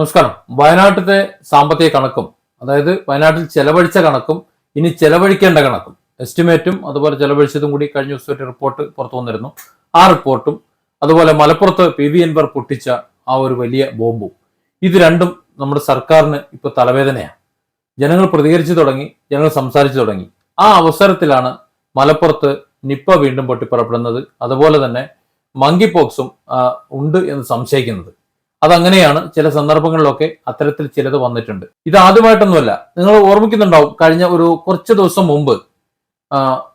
നമസ്കാരം. വയനാട്ടിലെ സാമ്പത്തിക കണക്കും അതായത് വയനാട്ടിൽ ചെലവഴിച്ച കണക്കും ഇനി ചെലവഴിക്കേണ്ട കണക്കും എസ്റ്റിമേറ്റും അതുപോലെ ചെലവഴിച്ചതും കൂടി കഴിഞ്ഞ ദിവസത്തെ റിപ്പോർട്ട് പുറത്തു വന്നിരുന്നു. ആ റിപ്പോർട്ടും അതുപോലെ മലപ്പുറത്ത് പി വി എൻവർ പൊട്ടിച്ച ആ ഒരു വലിയ ബോംബും ഇത് രണ്ടും നമ്മുടെ സർക്കാരിന് ഇപ്പൊ തലവേദനയാണ്. ജനങ്ങൾ പ്രതികരിച്ചു തുടങ്ങി ജനങ്ങൾ സംസാരിച്ചു തുടങ്ങി. ആ അവസരത്തിലാണ് മലപ്പുറത്ത് നിപ്പ വീണ്ടും പൊട്ടിപ്പുറപ്പെടുന്നത്. അതുപോലെ തന്നെ മങ്കി പോക്സും ഉണ്ട് എന്ന് സംശയിക്കുന്നത്. അതങ്ങനെയാണ് ചില സന്ദർഭങ്ങളിലൊക്കെ അത്തരത്തിൽ ചിലത് വന്നിട്ടുണ്ട്. ഇത് ആദ്യമായിട്ടൊന്നുമല്ല. നിങ്ങൾ ഓർമ്മിക്കുന്നുണ്ടാവും കഴിഞ്ഞ ഒരു കുറച്ച് ദിവസം മുമ്പ്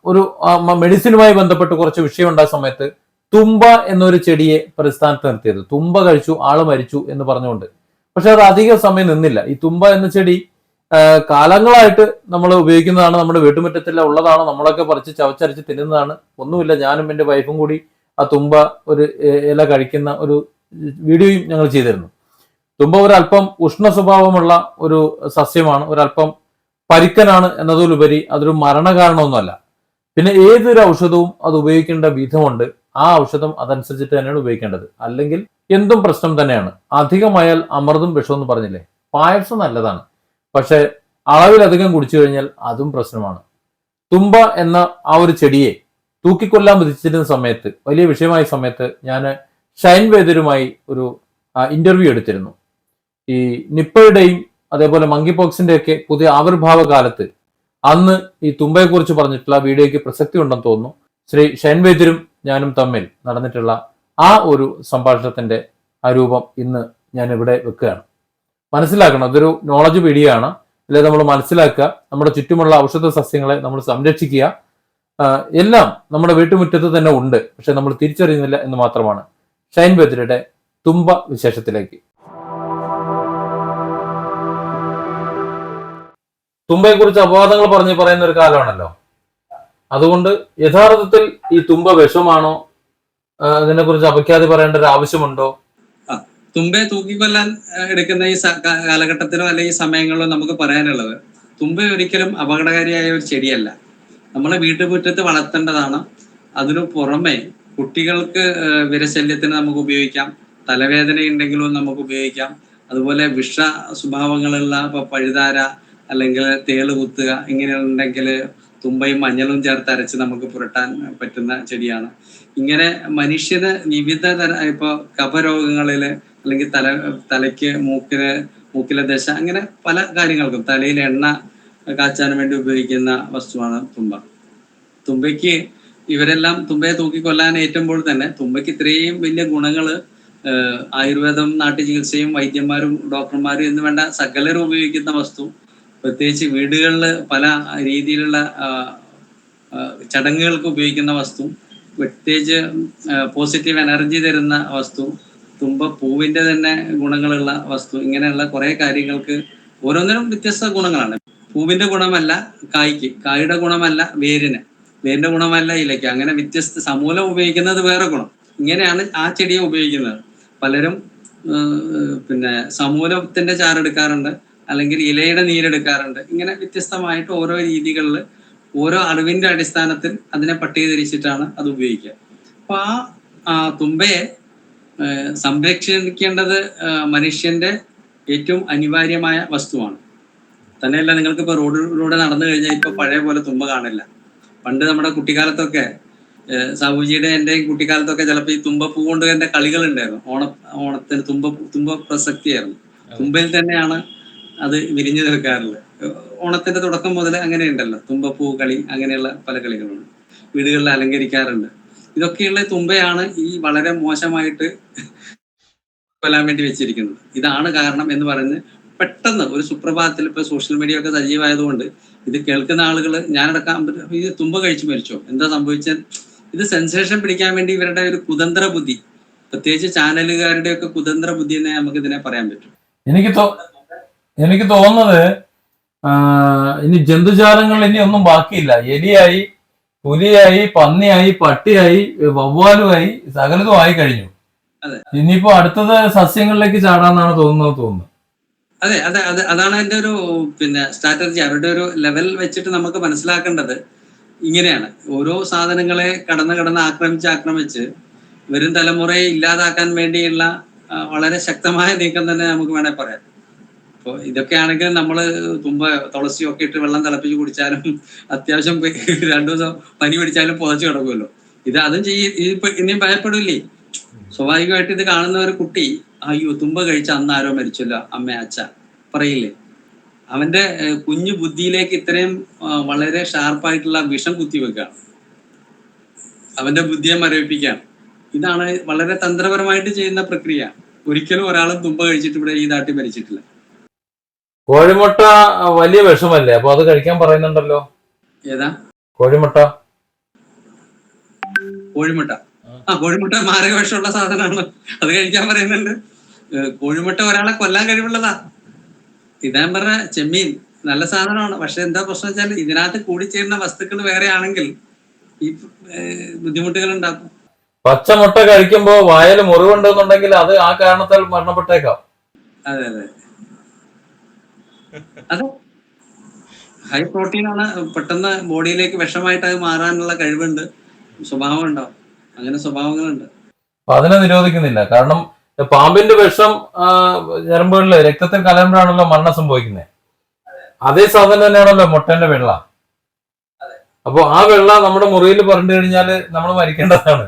ഒരു മെഡിസിനുമായി ബന്ധപ്പെട്ട് കുറച്ച് വിഷയം ഉണ്ടായ സമയത്ത് തുമ്പ എന്നൊരു ചെടിയെ പ്രസ്ഥാനത്ത് നിർത്തിയത്. തുമ്പ കഴിച്ചു ആൾ മരിച്ചു എന്ന് പറഞ്ഞുകൊണ്ട്. പക്ഷെ അത് അധിക സമയം നിന്നില്ല. ഈ തുമ്പ എന്ന ചെടി കാലങ്ങളായിട്ട് നമ്മൾ ഉപയോഗിക്കുന്നതാണ് നമ്മുടെ വീട്ടുമുറ്റത്തിൽ ഉള്ളതാണ് നമ്മളൊക്കെ പറിച്ച് ചവച്ചരച്ച് തിന്നുന്നതാണ്. ഒന്നുമില്ല ഞാനും എന്റെ വൈഫും കൂടി ആ തുമ്പ ഒരു ഇല കഴിക്കുന്ന ഒരു വീഡിയോയും ഞങ്ങൾ ചെയ്തിരുന്നു. തുമ്പ ഒരല്പം ഉഷ്ണ സ്വഭാവമുള്ള ഒരു സസ്യമാണ് ഒരല്പം പരിക്കനാണ് എന്നതിലുപരി അതൊരു മരണകാരണമൊന്നുമല്ല. പിന്നെ ഏതൊരു ഔഷധവും അത് ഉപയോഗിക്കേണ്ട വിധമുണ്ട്. ആ ഔഷധം അതനുസരിച്ചിട്ട് തന്നെയാണ് ഉപയോഗിക്കേണ്ടത്. അല്ലെങ്കിൽ എന്തും പ്രശ്നം തന്നെയാണ്. അധികമായാൽ അമൃതും വിഷവും എന്ന് പറഞ്ഞില്ലേ? പായസം നല്ലതാണ്. പക്ഷെ അളവിലധികം കുടിച്ചു കഴിഞ്ഞാൽ അതും പ്രശ്നമാണ്. തുമ്പ എന്ന ആ ഒരു ചെടിയെ തൂക്കിക്കൊല്ലാൻ വിധിച്ചിരുന്ന സമയത്ത് വലിയ വിഷയമായ സമയത്ത് ഞാൻ ഷൈൻ വേദരുമായി ഒരു ഇന്റർവ്യൂ എടുത്തിരുന്നു. ഈ നിപ്പയുടെയും അതേപോലെ മങ്കി പോക്സിന്റെ ഒക്കെ പുതിയ ആവിർഭാവ കാലത്ത് അന്ന് ഈ തുമ്പയെ കുറിച്ച് പറഞ്ഞിട്ടുള്ള വീഡിയോയ്ക്ക് പ്രസക്തി ഉണ്ടെന്ന് തോന്നുന്നു. ശ്രീ ഷൈൻ വേദരും ഞാനും തമ്മിൽ നടന്നിട്ടുള്ള ആ ഒരു സംഭാഷണത്തിന്റെ ആ രൂപം ഇന്ന് ഞാൻ ഇവിടെ വെക്കുകയാണ്. മനസ്സിലാക്കണം അതൊരു നോളജ് വീഡിയോ ആണ് അല്ലെ നമ്മൾ മനസ്സിലാക്കുക നമ്മുടെ ചുറ്റുമുള്ള ഔഷധ സസ്യങ്ങളെ നമ്മൾ സംരക്ഷിക്കുക. എല്ലാം നമ്മുടെ വീട്ടുമുറ്റത്ത് തന്നെ ഉണ്ട് പക്ഷെ നമ്മൾ തിരിച്ചറിയുന്നില്ല എന്ന് മാത്രമാണ്. ഷൈൻ ബദ്രയുടെ തുമ്പ വിശേഷത്തിലേക്ക്. തുമ്പയെ കുറിച്ച് അപവാദങ്ങൾ പറഞ്ഞ് പറയുന്ന ഒരു കാലമാണല്ലോ. അതുകൊണ്ട് യഥാർത്ഥത്തിൽ ഈ തുമ്പ വിഷമാണോ? അതിനെ കുറിച്ച് അപഖ്യാതി പറയേണ്ട ഒരു ആവശ്യമുണ്ടോ? തുമ്പയെ തൂക്കിക്കൊല്ലാൻ എടുക്കുന്ന ഈ കാലഘട്ടത്തിലോ അല്ലെങ്കിൽ സമയങ്ങളിലോ നമുക്ക് പറയാനുള്ളത് തുമ്പ ഒരിക്കലും അപകടകാരിയായ ഒരു ചെടിയല്ല. നമ്മളെ വീട്ടുമുറ്റത്ത് വളർത്തേണ്ടതാണ്. അതിനു പുറമെ കുട്ടികൾക്ക് വിരശല്യത്തിന് നമുക്ക് ഉപയോഗിക്കാം. തലവേദന ഉണ്ടെങ്കിലും നമുക്ക് ഉപയോഗിക്കാം. അതുപോലെ വിഷ സ്വഭാവങ്ങളുള്ള ഇപ്പൊ പഴുതാര അല്ലെങ്കിൽ തേൾ കുത്തുക ഇങ്ങനെയുണ്ടെങ്കിൽ തുമ്പയും മഞ്ഞളും ചേർത്ത് അരച്ച് നമുക്ക് പുരട്ടാൻ പറ്റുന്ന ചെടിയാണ്. ഇങ്ങനെ മനുഷ്യന് വിവിധ തര ഇപ്പൊ കഫരോഗങ്ങളിൽ അല്ലെങ്കിൽ തല തലയ്ക്ക് മൂക്കിന് മൂക്കിലെ ദശ അങ്ങനെ പല കാര്യങ്ങൾക്കും തലയിൽ എണ്ണ കാച്ചാൻ വേണ്ടി ഉപയോഗിക്കുന്ന വസ്തുവാണ് തുമ്പ. തുമ്പയ്ക്ക് ഇവരെല്ലാം തുമ്പയെ തൂക്കിക്കൊല്ലാൻ ഏറ്റുമ്പോൾ തന്നെ തുമ്പയ്ക്ക് ഇത്രയും വലിയ ഗുണങ്ങൾ ആയുർവേദം നാട്ടു ചികിത്സയും വൈദ്യന്മാരും ഡോക്ടർമാരും എന്ന് വേണ്ട സകലരും ഉപയോഗിക്കുന്ന വസ്തു. പ്രത്യേകിച്ച് വീടുകളിൽ പല രീതിയിലുള്ള ചടങ്ങുകൾക്ക് ഉപയോഗിക്കുന്ന വസ്തു. പ്രത്യേകിച്ച് പോസിറ്റീവ് എനർജി തരുന്ന വസ്തു. തുമ്പ പൂവിന്റെ തന്നെ ഗുണങ്ങളുള്ള വസ്തു. ഇങ്ങനെയുള്ള കുറെ കാര്യങ്ങൾക്ക് ഓരോന്നിനും വ്യത്യസ്ത ഗുണങ്ങളാണ്. പൂവിന്റെ ഗുണമല്ല കായ്ക്ക്. കായുടെ ഗുണമല്ല വേരിന്. വേരിന്റെ ഗുണമല്ല ഇലയ്ക്ക്. അങ്ങനെ വ്യത്യസ്ത സമൂലം ഉപയോഗിക്കുന്നത് വേറെ ഗുണം. ഇങ്ങനെയാണ് ആ ചെടിയെ ഉപയോഗിക്കുന്നത്. പലരും പിന്നെ സമൂലത്തിന്റെ ചാറെടുക്കാറുണ്ട് അല്ലെങ്കിൽ ഇലയുടെ നീരെടുക്കാറുണ്ട്. ഇങ്ങനെ വ്യത്യസ്തമായിട്ട് ഓരോ രീതികളിൽ ഓരോ അറിവിന്റെ അടിസ്ഥാനത്തിൽ അതിനെ പട്ടികതിരിച്ചിട്ടാണ് അത് ഉപയോഗിക്കുക. അപ്പൊ ആ തുമ്പയെ സംരക്ഷിക്കേണ്ടത് മനുഷ്യന്റെ ഏറ്റവും അനിവാര്യമായ വസ്തുവാണ്. തന്നെയല്ല നിങ്ങൾക്ക് ഇപ്പൊ റോഡിലൂടെ നടന്നു കഴിഞ്ഞാൽ ഇപ്പൊ പഴയ പോലെ തുമ്പ കാണില്ല. പണ്ട് നമ്മുടെ കുട്ടിക്കാലത്തൊക്കെ സാബുജിയുടെ എന്റെയും കുട്ടിക്കാലത്തൊക്കെ ചിലപ്പോൾ ഈ തുമ്പപ്പൂ കൊണ്ട് എന്റെ കളികൾ ഉണ്ടായിരുന്നു ഓണ ഓണത്തിന് തുമ്പ തുമ്പ പ്രസക്തിയായിരുന്നു. തുമ്പയിൽ തന്നെയാണ് അത് വിരിഞ്ഞു നിൽക്കാറുള്ളത്. ഓണത്തിന്റെ തുടക്കം മുതൽ അങ്ങനെ ഉണ്ടല്ലോ തുമ്പപ്പൂ കളി അങ്ങനെയുള്ള പല കളികളുണ്ട് വീടുകളിൽ അലങ്കരിക്കാറുണ്ട്. ഇതൊക്കെയുള്ള തുമ്പയാണ് ഈ വളരെ മോശമായിട്ട് കൊല്ലാൻ വേണ്ടി വെച്ചിരിക്കുന്നത്. ഇതാണ് കാരണം എന്ന് പറഞ്ഞ് പെട്ടെന്ന് ഒരു സുപ്രഭാതത്തിൽ ഇപ്പൊ സോഷ്യൽ മീഡിയ ഒക്കെ സജീവമായതുകൊണ്ട് ഇത് കേൾക്കുന്ന ആളുകൾ ഞാനടക്കാൻ ഇത് തുമ്പ കഴിച്ചു മരിച്ചോ? എന്താ സംഭവിച്ചത് ഇത് സെൻസേഷൻ പിടിക്കാൻ വേണ്ടി ഇവരുടെ ഒരു കുതന്ത്ര ബുദ്ധി പ്രത്യേകിച്ച് ചാനലുകാരുടെ ഒക്കെ കുതന്ത്ര ബുദ്ധി എന്നേ നമുക്ക് ഇതിനെ പറയാൻ പറ്റും. എനിക്ക് എനിക്ക് തോന്നുന്നത് ഇനി ജന്തുജാലങ്ങൾ ഇനി ഒന്നും ബാക്കിയില്ല. എലിയായി പുലിയായി പന്നിയായി പട്ടിയായി വവ്വാലുമായി സകലതും ആയി കഴിഞ്ഞു അതെ. ഇനിയിപ്പോ അടുത്തത് സസ്യങ്ങളിലേക്ക് ചാടാന്നാണ് തോന്നുന്നത് തോന്നുന്നു. അതെ അതെ അതെ. അതാണ് എന്റെ ഒരു പിന്നെ സ്ട്രാറ്റജി അവരുടെ ഒരു ലെവൽ വെച്ചിട്ട് നമുക്ക് മനസ്സിലാക്കേണ്ടത് ഇങ്ങനെയാണ്. ഓരോ സാധനങ്ങളെ കടന്ന് കടന്ന് ആക്രമിച്ച് ആക്രമിച്ച് വരും തലമുറയെ ഇല്ലാതാക്കാൻ വേണ്ടിയുള്ള വളരെ ശക്തമായ നീക്കം തന്നെ നമുക്ക് വേണേൽ പറയാം. അപ്പോൾ ഇതൊക്കെയാണെങ്കിൽ നമ്മൾ തുമ്പ തുളസിയൊക്കെ ഇട്ട് വെള്ളം തിളപ്പിച്ച് കുടിച്ചാലും അത്യാവശ്യം രണ്ടു ദിവസം പനി പിടിച്ചാലും പുതച്ച് കിടക്കുമല്ലോ. ഇത് അതും ചെയ്യും ഇനിയും ഭയപ്പെടില്ലേ? സ്വാഭാവികമായിട്ട് ഇത് കാണുന്ന ഒരു കുട്ടി അയ്യോ തുമ്പ കഴിച്ച അന്ന് ആരോ മരിച്ചല്ലോ അമ്മ അച്ഛ പറയില്ലേ? അവന്റെ കുഞ്ഞു ബുദ്ധിയിലേക്ക് ഇത്രയും വളരെ ഷാർപ്പായിട്ടുള്ള വിഷം കുത്തിവെക്കുകയാണ് അവന്റെ ബുദ്ധിയെ മരവിപ്പിക്കാം. ഇതാണ് വളരെ തന്ത്രപരമായിട്ട് ചെയ്യുന്ന പ്രക്രിയ. ഒരിക്കലും ഒരാളും തുമ്പ കഴിച്ചിട്ട് ഇവിടെ ഈ നാട്ടിൽ മരിച്ചിട്ടില്ല. കോഴിമുട്ട വലിയ വിഷമല്ലേ? അപ്പൊ അത് കഴിക്കാൻ പറയുന്നുണ്ടല്ലോ. ഏതാ? കോഴിമുട്ട. കോഴിമുട്ട. ആ കോഴിമുട്ട മാരക വിഷമുള്ള സാധനമാണ്. അത് കഴിക്കാൻ പറയുന്നുണ്ട്. കോഴിമുട്ട ഒരാളെ കൊല്ലാൻ കഴിവുള്ളതാ. ഇതാൻ പറഞ്ഞ ചെമ്മീൻ നല്ല സാധനമാണ്. പക്ഷെ എന്താ പ്രശ്നം വെച്ചാൽ ഇതിനകത്ത് കൂടിച്ചേരുന്ന വസ്തുക്കൾ വേറെ ആണെങ്കിൽ ഈ ബുദ്ധിമുട്ടുകൾ ഉണ്ടാക്കും പച്ചമുട്ട കഴിക്കുമ്പോ വായൽ മുറിവുണ്ടെന്നുണ്ടെങ്കിൽ അത് ആ കാരണത്താൽ മരണപ്പെട്ടേക്കാം. അതെ അതെ. അത് ഹൈ പ്രോട്ടീൻ ആണ് പെട്ടെന്ന് ബോഡിയിലേക്ക് വിഷമായിട്ട് അത് മാറാനുള്ള കഴിവുണ്ട്. സ്വഭാവം ഉണ്ടാവും. അങ്ങനെ സ്വഭാവങ്ങളുണ്ട്. അതിനെ നിരോധിക്കുന്നില്ല. കാരണം പാമ്പിന്റെ വിഷം ഞരമ്പുകളിൽ രക്തത്തിൽ കലരുമ്പോഴാണല്ലോ മരണം സംഭവിക്കുന്നത് അതേ സാധനം തന്നെയാണല്ലോ മുട്ടന്റെ വെള്ള. അപ്പൊ ആ വെള്ള നമ്മുടെ മുറിയിൽ പറഞ്ഞു കഴിഞ്ഞാൽ നമ്മൾ മരിക്കേണ്ടതാണ്.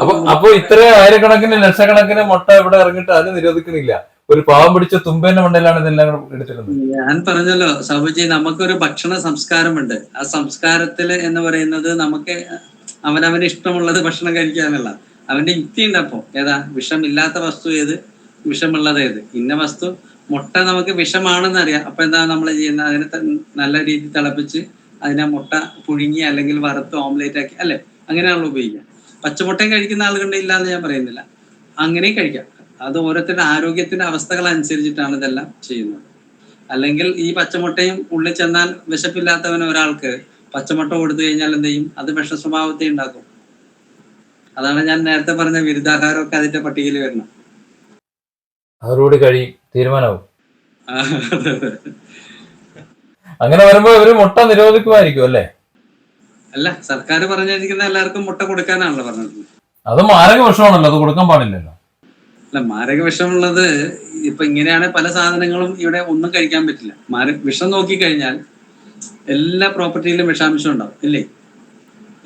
അപ്പൊ അപ്പൊ ഇത്ര ആയിരക്കണക്കിന് ലക്ഷക്കണക്കിന് മുട്ട ഇവിടെ ഇറങ്ങിയിട്ട് അത് നിരോധിക്കുന്നില്ല. ഒരു പാവം പിടിച്ച തുമ്പേന്റെ മണ്ടയിലാണ് ഇതെല്ലാം എടുത്തിരുന്നത് ഞാൻ പറഞ്ഞല്ലോ സബുജി നമുക്കൊരു ഭക്ഷണ സംസ്കാരമുണ്ട്. ആ സംസ്കാരത്തിൽ എന്ന് പറയുന്നത് നമുക്ക് അവനവന് ഇഷ്ടമുള്ളത് ഭക്ഷണം കഴിക്കാനുള്ള. അവന്റെ യുക്തി ഉണ്ട് അപ്പോ. ഏതാ? വിഷമില്ലാത്ത വസ്തു ഏത്? വിഷമുള്ളത് ഏത്? ഇന്ന വസ്തു. മുട്ട നമുക്ക് വിഷമാണെന്ന് അറിയാം. അപ്പൊ എന്താ നമ്മൾ ചെയ്യുന്നത് അതിനെ നല്ല രീതിയിൽ തിളപ്പിച്ച് അതിനെ മുട്ട പുഴുങ്ങി അല്ലെങ്കിൽ വറുത്ത് ഓംലേറ്റ് ആക്കി അല്ലെ? അങ്ങനെയാണല്ലോ ഉപയോഗിക്കുക. പച്ചമുട്ടയും കഴിക്കുന്ന ആളുകളുടെ ഇല്ല എന്ന് ഞാൻ പറയുന്നില്ല. അങ്ങനെയും കഴിക്കാം. അത് ഓരോരുത്തരുടെ ആരോഗ്യത്തിന്റെ അവസ്ഥകൾ അനുസരിച്ചിട്ടാണ് ഇതെല്ലാം ചെയ്യുന്നത്. അല്ലെങ്കിൽ ഈ പച്ചമുട്ടയും ഉള്ളിൽ ചെന്നാൽ വിശപ്പില്ലാത്തവൻ ഒരാൾക്ക് പച്ചമുട്ട കൊടുത്തു കഴിഞ്ഞാൽ എന്ത് ചെയ്യും? അത് വിഷ സ്വഭാവത്തെ ഉണ്ടാക്കും. അതാണ് ഞാൻ നേരത്തെ പറഞ്ഞ ബിരുദാഹാരമൊക്കെ അതിന്റെ പട്ടികയിൽ വരണം. അതോടുകൂടി കഴിയും. തീരുമാനവും. അങ്ങനെ വരുമ്പോ ഇവർ മുട്ട നിരോധിക്കുമായിരിക്കും അല്ലേ? അല്ല സർക്കാർ പറഞ്ഞിരിക്കുന്ന എല്ലാവർക്കും മുട്ട കൊടുക്കാനാണല്ലോ പറഞ്ഞത് അത് മാരക വിഷമാണല്ലോ അത് കൊടുക്കാൻ പാടില്ലല്ലോ. അല്ല മാരക വിഷമുള്ളത് ഇപ്പൊ ഇങ്ങനെയാണ് പല സാധനങ്ങളും ഇവിടെ ഒന്നും കഴിക്കാൻ പറ്റില്ല. മാര വിഷം നോക്കി കഴിഞ്ഞാൽ എല്ലാ പ്രോപ്പർട്ടിയിലും വിഷാംശം ഉണ്ടാവും ഇല്ലേ?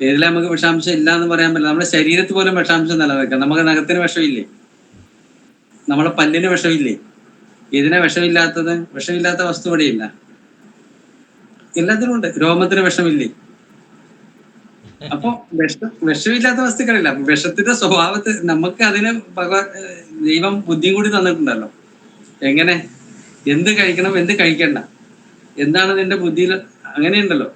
ഏതിലും നമുക്ക് വിഷാംശം ഇല്ല എന്ന് പറയാൻ പറ്റില്ല. നമ്മുടെ ശരീരത്തിൽ പോലും വിഷാംശം നിലനിൽക്കാം നമുക്ക് നഖത്തിന് വിഷമില്ലേ? നമ്മുടെ പല്ലിന് വിഷമില്ലേ? ഇതിനെ വിഷമില്ലാത്തത് വിഷമില്ലാത്ത വസ്തു ഇല്ല എല്ലാത്തിനും ഉണ്ട്. രോമത്തിന് വിഷമില്ലേ? അപ്പൊ വിഷ വിഷമില്ലാത്ത വസ്തുക്കളില്ല. വിഷത്തിന്റെ സ്വഭാവത്തിൽ നമുക്ക് അതിന് ദൈവം ബുദ്ധിയും കൂടി തന്നിട്ടുണ്ടല്ലോ. എങ്ങനെ? എന്ത് കഴിക്കണം എന്ത് കഴിക്കണ്ട? എന്താണ് നിന്റെ ബുദ്ധിയിൽ അങ്ങനെയുണ്ടല്ലോ.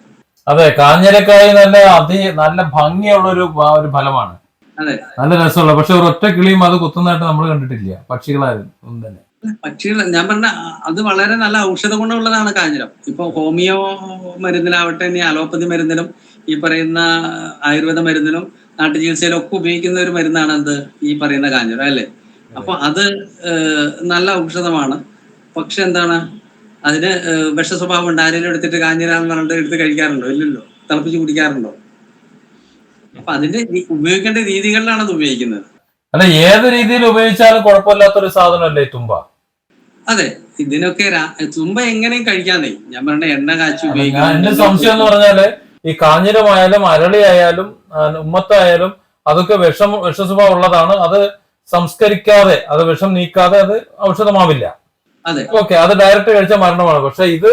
അതെ കാഞ്ഞിരക്കായ നല്ല അതി നല്ല ഭംഗിയുള്ള ഒരു ഒരു ഫലമാണ്. അതെ. നല്ല രസമുള്ള പക്ഷെ ഒരൊറ്റ കിളിയും അത് കുത്തുന്നതായിട്ട് നമ്മൾ കണ്ടിട്ടില്ല പക്ഷികളായിരുന്നു ഒന്നും തന്നെ പക്ഷികൾ ഞാൻ പറഞ്ഞ അത് വളരെ നല്ല ഔഷധ ഗുണമുള്ളതാണ് കാഞ്ഞിരം. ഇപ്പൊ ഹോമിയോ മരുന്നിലാവട്ടെ ഇനി അലോപ്പതി മരുന്നിലും ഈ പറയുന്ന ആയുർവേദ മരുന്നിലും നാട്ടുചികിത്സയിലും ഒക്കെ ഉപയോഗിക്കുന്ന ഒരു മരുന്നാണ് എന്ത് ഈ പറയുന്ന കാഞ്ഞിരം അല്ലേ? അപ്പൊ അത് നല്ല ഔഷധമാണ്. പക്ഷെ എന്താണ് അതിന് വിഷ സ്വഭാവം ഉണ്ട്. ആരെങ്കിലും എടുത്തിട്ട് കാഞ്ഞിരാന്ന് പറഞ്ഞിട്ട് എടുത്ത് കഴിക്കാറുണ്ടോ? ഇല്ലല്ലോ. തിളപ്പിച്ച് കുടിക്കാറുണ്ടോ? അപ്പൊ അതിന്റെ ഉപയോഗിക്കേണ്ട രീതികളിലാണ് അത് ഉപയോഗിക്കുന്നത്. അല്ല ഏത് രീതിയിൽ ഉപയോഗിച്ചാലും കുഴപ്പമില്ലാത്തൊരു സാധനമല്ലേ തുമ്പ? അതെ. ഇതിനൊക്കെ തുമ്പ എങ്ങനെയും കഴിക്കാന്നേ ഞാൻ പറഞ്ഞ എണ്ണ കാച്ചി ഉപയോഗിക്കാം. എന്റെ സംശയം എന്ന് പറഞ്ഞാൽ ഈ കാഞ്ഞിരമായാലും അരളി ആയാലും ഉമ്മത്തായാലും അതൊക്കെ വിഷം വിഷസ്വഭാവം ഉള്ളതാണ്. അത് സംസ്കരിക്കാതെ അത് വിഷം നീക്കാതെ അത് ഔഷധമാവില്ല. ഓക്കെ അത് ഡയറക്റ്റ് കഴിച്ചാൽ മരണമാണ്. പക്ഷെ ഇത്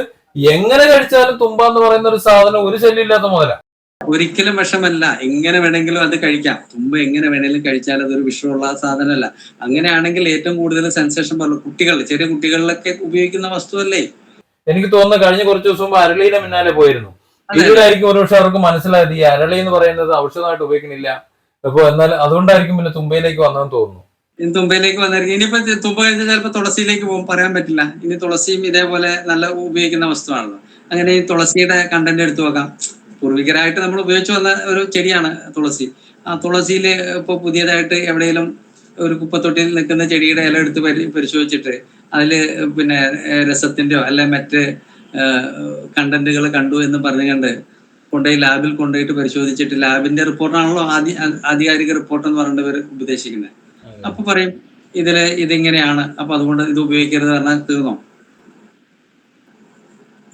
എങ്ങനെ കഴിച്ചാലും തുമ്പ എന്ന് പറയുന്ന ഒരു സാധനം ഒരു ശല്യമില്ലാത്ത മുതല. ഒരിക്കലും വിഷമല്ല. എങ്ങനെ വേണമെങ്കിലും അത് കഴിക്കാം. തുമ്പ എങ്ങനെ വേണമെങ്കിലും കഴിച്ചാൽ അതൊരു വിഷമുള്ള സാധനമല്ല. അങ്ങനെയാണെങ്കിൽ ഏറ്റവും കൂടുതൽ സെൻസേഷൻ പോലെ കുട്ടികൾ ചെറിയ കുട്ടികളിലൊക്കെ ഉപയോഗിക്കുന്ന വസ്തുവല്ലേ? എനിക്ക് തോന്നുന്നു കഴിഞ്ഞ കുറച്ച് ദിവസം മുമ്പ് അരളിയുടെ പിന്നാലെ പോയിരുന്നു. ഇതിലായിരിക്കും ഒരുപക്ഷെ അവർക്ക് മനസ്സിലായത് ഈ അരളി എന്ന് പറയുന്നത് ഔഷധമായിട്ട് ഉപയോഗിക്കുന്നില്ല. അപ്പൊ എന്നാൽ അതുകൊണ്ടായിരിക്കും പിന്നെ തുമ്പയിലേക്ക് വന്നതെന്ന് തോന്നുന്നു. ഇനി തുമ്പയിലേക്ക് വന്നിരിക്കും. ഇനിയിപ്പോ തുമ്പ കഴിഞ്ഞാൽ ചിലപ്പോൾ തുളസിയിലേക്ക് പോകും. പറയാൻ പറ്റില്ല. ഇനി തുളസിയും ഇതേപോലെ നല്ല ഉപയോഗിക്കുന്ന വസ്തുവാണല്ലോ. അങ്ങനെ ഈ തുളസിയുടെ കണ്ടന്റ് എടുത്തു നോക്കാം പൂർവികരായിട്ട് നമ്മൾ ഉപയോഗിച്ചു വന്ന ഒരു ചെടിയാണ് തുളസി. ആ തുളസിയിൽ ഇപ്പോൾ പുതിയതായിട്ട് എവിടെയെങ്കിലും ഒരു കുപ്പത്തൊട്ടിയിൽ നിൽക്കുന്ന ചെടിയുടെ ഇല എടുത്ത് പരി പരിശോധിച്ചിട്ട് അതിൽ പിന്നെ രസത്തിന്റെയോ അല്ലെ മറ്റ് കണ്ടന്റുകൾ കണ്ടു എന്ന് പറഞ്ഞുകൊണ്ട് കൊണ്ടുപോയി ലാബിൽ കൊണ്ടുപോയിട്ട് പരിശോധിച്ചിട്ട് ലാബിന്റെ റിപ്പോർട്ടാണല്ലോ ആധി ആധികാരിക റിപ്പോർട്ട് എന്ന് പറഞ്ഞിട്ട് ഇവർ ഉപദേശിക്കുന്നത്. അപ്പൊ പറയും ഇതിൽ ഇതിങ്ങനെയാണ് അപ്പൊ അതുകൊണ്ട് ഇത് ഉപയോഗിക്കരുത് പറഞ്ഞാൽ തീർന്നോ?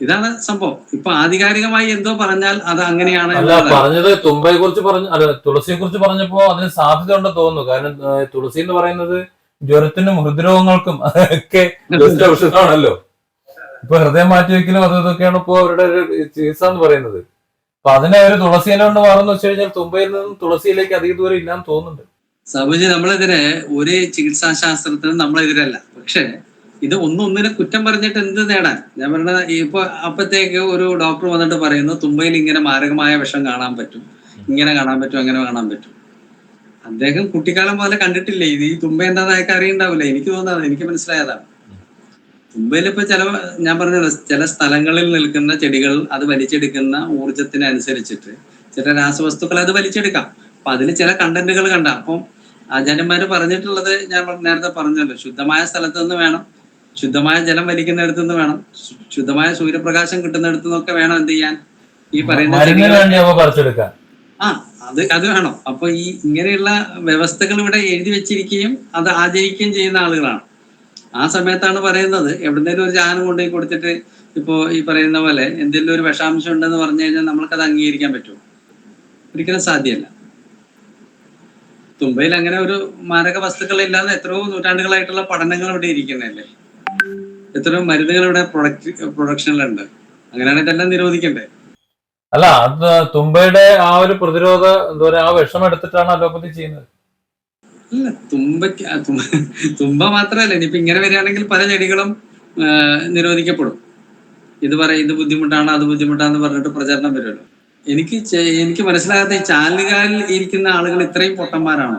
ഇതാണ് സംഭവം. ഇപ്പൊ ആധികാരികമായി എന്തോ പറഞ്ഞാൽ അത് അങ്ങനെയാണ് അല്ല പറഞ്ഞത് തുമ്പയെ കുറിച്ച് പറഞ്ഞു അല്ല തുളസിയെ കുറിച്ച് പറഞ്ഞപ്പോ അതിന് സാധ്യത ഉണ്ടെന്ന് തോന്നുന്നു. കാരണം തുളസി എന്ന് പറയുന്നത് ജ്വരത്തിനും ഹൃദ്രോഗങ്ങൾക്കും ഒക്കെ ഔഷധമാണല്ലോ. ഇപ്പൊ ഹൃദയം മാറ്റി വെക്കലും അതും ഇതൊക്കെയാണ് ഇപ്പൊ അവരുടെ ഒരു ചികിത്സ എന്ന് പറയുന്നത്. അപ്പൊ അതിനെ ഒരു തുളസി കൊണ്ട് മാറുന്ന വെച്ച് കഴിഞ്ഞാൽ തുമ്പയിൽ നിന്നും തുളസിയിലേക്ക് അധിക ദൂരം ഇല്ലാന്ന് തോന്നുന്നുണ്ട്. സബുജി നമ്മളെതിരെ ഒരു ചികിത്സാ ശാസ്ത്രത്തിനും നമ്മളെതിരല്ല. പക്ഷെ ഇത് ഒന്നും ഒന്നിനെ കുറ്റം പറഞ്ഞിട്ട് എന്ത് നേടാൻ? ഞാൻ പറഞ്ഞത് ഇപ്പൊ അപ്പത്തേക്ക് ഒരു ഡോക്ടർ വന്നിട്ട് പറയുന്നു തുമ്പയിൽ ഇങ്ങനെ മാരകമായ വിഷം കാണാൻ പറ്റും. ഇങ്ങനെ കാണാൻ പറ്റും അങ്ങനെ കാണാൻ പറ്റും. അദ്ദേഹം കുട്ടിക്കാലം പോലെ കണ്ടിട്ടില്ലേ ഇത് ഈ തുമ്പ എന്താന്ന് അറിയണ്ടാവില്ല. എനിക്ക് തോന്നുന്നത് എനിക്ക് മനസ്സിലായതാണ്. തുമ്പയിൽ ഇപ്പൊ ചില ഞാൻ പറഞ്ഞല്ലോ ചില സ്ഥലങ്ങളിൽ നിൽക്കുന്ന ചെടികൾ അത് വലിച്ചെടുക്കുന്ന ഊർജത്തിനനുസരിച്ചിട്ട് ചില രാസവസ്തുക്കൾ അത് വലിച്ചെടുക്കാം. അപ്പൊ അതിന് ചില കണ്ടന്റുകൾ കണ്ട. അപ്പം ആചാര്യന്മാര് പറഞ്ഞിട്ടുള്ളത് ഞാൻ നേരത്തെ പറഞ്ഞല്ലോ. ശുദ്ധമായ സ്ഥലത്ത് നിന്ന് വേണം. ശുദ്ധമായ ജലം വലിക്കുന്നിടത്തു നിന്ന് വേണം. ശുദ്ധമായ സൂര്യപ്രകാശം കിട്ടുന്നിടത്തു നിന്നൊക്കെ വേണം എന്ത് ചെയ്യാൻ? ഈ പറയുന്ന ആ അത് അത് വേണം. അപ്പൊ ഈ ഇങ്ങനെയുള്ള വ്യവസ്ഥകൾ ഇവിടെ എഴുതി വെച്ചിരിക്കുകയും അത് ആചരിക്കുകയും ചെയ്യുന്ന ആളുകളാണ്. ആ സമയത്താണ് പറയുന്നത്. എവിടുന്നേലും ഒരു ജാനം കൊണ്ടുപോയി കൊടുത്തിട്ട് ഇപ്പോ ഈ പറയുന്ന പോലെ എന്തെങ്കിലും ഒരു വിഷാംശം ഉണ്ടെന്ന് പറഞ്ഞു കഴിഞ്ഞാൽ നമ്മൾക്ക് അത് അംഗീകരിക്കാൻ പറ്റുമോ? ഒരിക്കലും സാധ്യമല്ല. തുമ്പയിൽ അങ്ങനെ ഒരു മാരക വസ്തുക്കൾ ഇല്ലാതെ എത്രയോ നൂറ്റാണ്ടുകളായിട്ടുള്ള പഠനങ്ങൾ ഇവിടെ ഇരിക്കുന്നതല്ലേ? എത്രയോ മരുന്നുകൾ ഇവിടെ പ്രൊഡക്റ്റ് പ്രൊഡക്ഷനിലുണ്ട് അങ്ങനെയാണെങ്കിൽ ഇതെല്ലാം നിരോധിക്കണ്ടേ? അല്ല അത് തുമ്പയുടെ ആ ഒരു പ്രതിരോധ എന്താ ആ വിഷം എടുത്തിട്ടാണ് അലോപ്പതി ചെയ്യുന്നത്. അല്ല തുമ്പയ്ക്ക് തുമ്പ മാത്രല്ല മാത്രമല്ല ഇനിയിപ്പോ ഇങ്ങനെ വരികയാണെങ്കിൽ പല ചെടികളും നിരോധിക്കപ്പെടും. ഇത് പറയും ഇത് ബുദ്ധിമുട്ടാണ് അത് ബുദ്ധിമുട്ടാന്ന് പറഞ്ഞിട്ട് പ്രചരണം വരുമല്ലോ. എനിക്ക് എനിക്ക് മനസ്സിലാകാത്ത ഈ ചാനലുകാരിൽ ഇരിക്കുന്ന ആളുകൾ ഇത്രയും പൊട്ടന്മാരാണ്?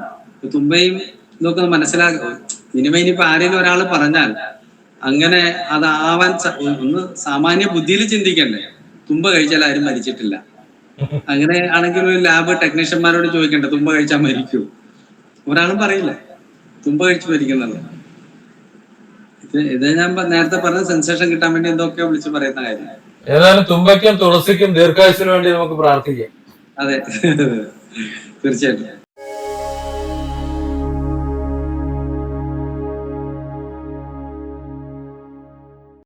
തുമ്പയും ഇതൊക്കെ ഒന്ന് മനസ്സിലാക്കുക ഇനിമ ഇനിയിപ്പോ ആരെങ്കിലും ഒരാൾ പറഞ്ഞാൽ അങ്ങനെ അതാവാൻ ഒന്ന് സാമാന്യ ബുദ്ധിയിൽ ചിന്തിക്കണ്ടേ? തുമ്പ കഴിച്ചാൽ ആരും മരിച്ചിട്ടില്ല. അങ്ങനെ ആണെങ്കിൽ ഒരു ലാബ് ടെക്നീഷ്യന്മാരോട് ചോദിക്കണ്ടേ തുമ്പ കഴിച്ചാൽ മരിക്കൂ? ഒരാളും പറയില്ല. തുമ്പ കഴിച്ച് മരിക്കുന്നത്. ഇത് ഇത് ഞാൻ നേരത്തെ പറഞ്ഞ സെൻസേഷൻ കിട്ടാൻ വേണ്ടി എന്തൊക്കെയോ വിളിച്ചു പറയുന്ന കാര്യം. ഏതായാലും തുമ്പയ്ക്കും തുളസിക്കും ദീർഘായുസിനു വേണ്ടി നമുക്ക് പ്രാർത്ഥിക്കാം. അതെ. തീർച്ചയായിട്ടും.